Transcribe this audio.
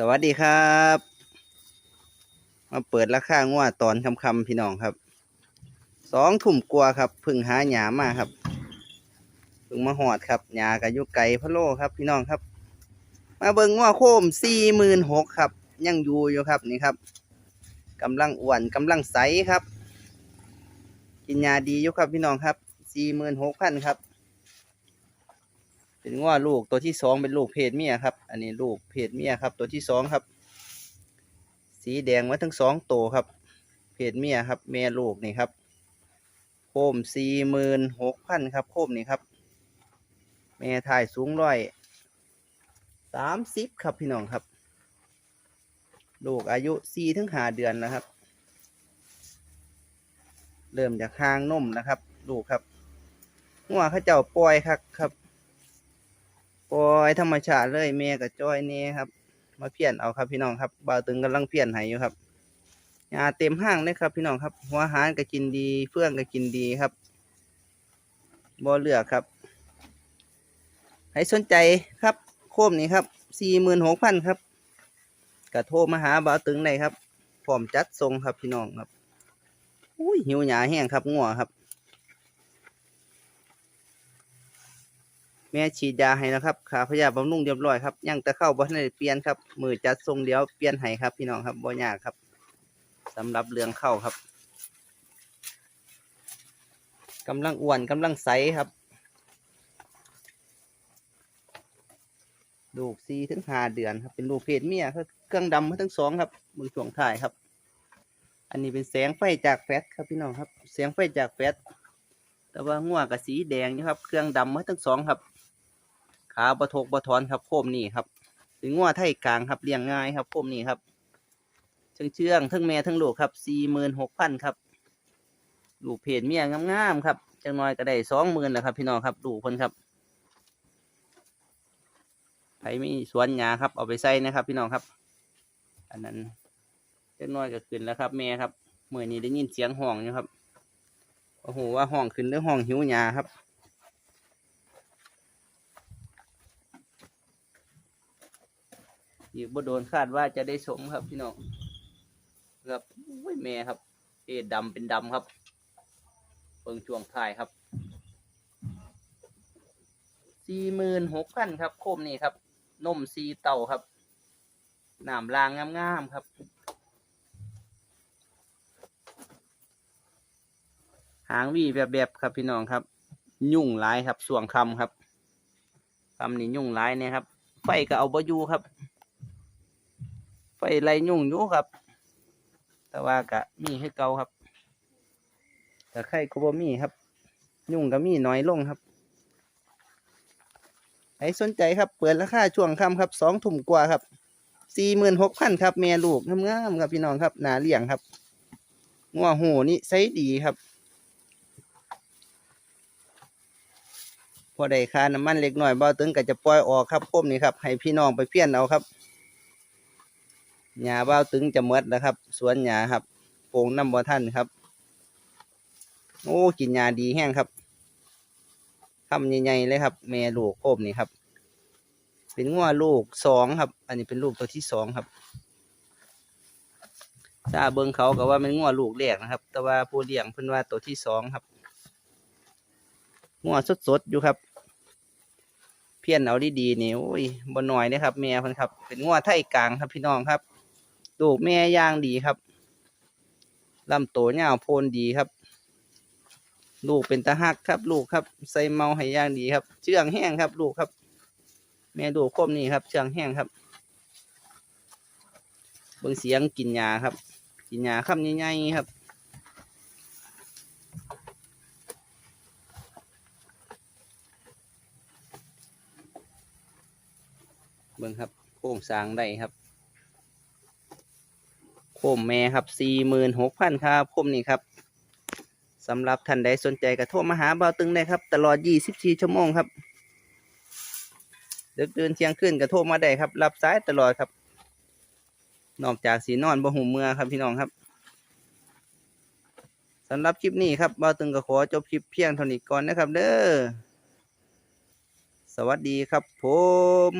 สวัสดีครับ มาเปิดราคางวดตอนคำๆพี่น้องครับ สองทุ่มกว่าครับพึ่งหาหยามาครับพึ่งมาหอดครับหยากับยุไก่พะโลครับ พี่น้องครับ มาเบิ่งงวโคมสี่หมื่นหกครับ ยังอยู่อยู่ครับนี่ครับกำลังอ้วนกำลังใสครับ กินยาดีอยู่ครับพี่น้องครับสี่หมื่นหกพันครับ เป็นง้อลูกตัวที่สองเป็นลูกเพศเมียครับ อันนี้ลูกเพศเมียครับ ตัวที่สองครับ สีแดงมาทั้งสองตัวครับ เพศเมียครับ แม่ลูกนี่ครับ โคมสี่หมื่นหกพันครับ โคมนี่ครับ แม่ถ่ายสูงร้อยสามสิบครับพี่น้องครับ ลูกอายุสี่ถึงห้าเดือนแล้วครับ เริ่มจากหางนมนะครับ ลูกครับงัวเขาเจ้าปล่อยครับครับ ปล่อยธรรมชาติเลยแม่กับจ้อยนี่ครับ มาเพี้ยนเอาครับพี่น้องครับบ่าวตึงกำลังเพี้ยนให้อยู่ครับยาเต็มห้างเลยครับ พี่น้องครับ หัวหารก็กินดีเฟื่องก็กินดีครับบ่เลือกครับให้สนใจครับ โคมนี้ครับสี่หมื่นหกพันครับกระโทรมาหาบ่าวตึงได้ครับพร้อมจัดทรงครับพี่น้องครับอุ้ยหิวหยาแห้งครับงัวครับ ม่ฉีดยาให้นะครับขาพยาบำรุงเรียบร้อยครับยังแต่เข้าบ่ทันได้เปลี่ยนครับ มือจัดทรงเดียวเปลี่ยนให้ครับ พี่น้องครับบ่ยากครับสำหรับเรื่องเข้าครับกำลังอ้วนกำลังใสครับลูกสี่ถึงห้าเดือนครับ เป็นลูกเพศเมียครับเครื่องดำมาทั้งสองครับมือช่วงถ่ายครับ อันนี้เป็นแสงไฟจากแฟลชครับพี่น้องครับ แสงไฟจากแฟลชแต่ว่างัวกับสีแดงอยู่ครับ เครื่องดำมาทั้งสองครับ ขาบะทกบะทอนครับโคมนี่ครับเป็นงัวไทยกลางครับเลี้ยงง่ายครับโคมนี่ครับเชื่องเชื่องทั้งแม่ทั้งลูกครับสี่หมื่นหกพันครับลูกเพจเมียงามๆครับจังน้อยก็ได้สองหมื่นแล้วครับ พี่น้องครับลูกคนครับใครมีสวนหญ้าครับเอาไปใส่นะครับ พี่น้องครับ อันนั้นจังน้อยก็ขึ้นแล้วครับ แม่ครับเมื่อนี้ได้ยินเสียงห้องอยู่ครับโอ้โหว่าห้องขึ้นหรือห้องหิวหญ้าครับ อีกบ่โดนคาดว่าจะได้สมครับพี่น้องครับอุ้ยแม่ครับ เอดดำเป็นดำครับเบิงช่วงท้ายครับสี่หมื่นหกพันครับ โคมนี่ครับนมซีเต่าครับหนามรางงามๆครับหางวีแบบๆครับพี่น้องครับ ยุ่งหลายครับส่วงคำครับคำนี้ยุ่งหลายเนี่ยครับ ไฟก็เอาบ่อยู่ครับ ไฟไล่ยุ่งอยู่ครับ แต่ว่ากะมีให้เก่าครับ แต่ไข่ก็บ่มีครับ ยุ่งก็มีน้อยลงครับใครสนใจครับ เปิดราคาช่วงค่ำครับสองถุ่มกว่าครับสี่หมื่นหกพันครับแม่ลูกงามๆครับพี่น้องครับหนาเลี้ยงครับงัวหูนี่ไซส์ดีครับ พอได้ค่าน้ำมันเล็กน้อยเบาตึงก็จะปล่อยออกครับคมนี่ครับ ให้พี่น้องไปเพี้ยนเอาครับ หญ้าเบ้าตึงจะหมดแล้วครับ สวนหญ้าครับโป่งน้ำบ่ท่านครับ โอ้กินหญ้าดีแห้งครับคำใหญ่ๆเลยครับ แม่ลูกโคมนี่ครับ เป็นงัวลูกสองครับ อันนี้เป็นลูกตัวที่สองครับถ้าเบิ่งเขาก็ว่าเป็นงัวลูกแรกนะครับ แต่ว่าผู้เลี้ยงเพิ่นว่าตัวที่สองครับงัวสดๆอยู่ครับเพี้ยนเอาดีๆนี่โอ้ยบ่น้อยนะครับแม่พิ่นครับ เป็นงัวไทยกลางครับพี่น้องครับ ลูกแม่ย่างดีครับลำโตวยาโพนดีครับ ลูกเป็นตาหักครับ ลูกครับ ใส่เมาให้ย่างดีครับ เชื่องแห้งครับ ลูกครับ แม่ลูกคมนี่ครับ เชื่องแห้งครับเบิ่งเสียงกินยาครับ กินยาคำใหญ่ๆครับเบิ่งครับโค้งสร้างได้ครับ โคมแม่ครับสี่หมื่นหกพันครับโคมนี้ครับสำหรับท่านใดสนใจก็โทรมาหาเบาตึงได้ครับ ตลอด 24 ชั่วโมงครับเดึกเดินเที่ยงคืนก็โทรมาได้ครับ รับสายตลอดครับ นอกจากสีนอนบ่หูเมือครับพี่น้องครับสำหรับคลิปนี้ครับเบาตึงก็ขอจบคลิปเพียงเท่านี้ก่อนนะครับ เด้อ สวัสดีครับผม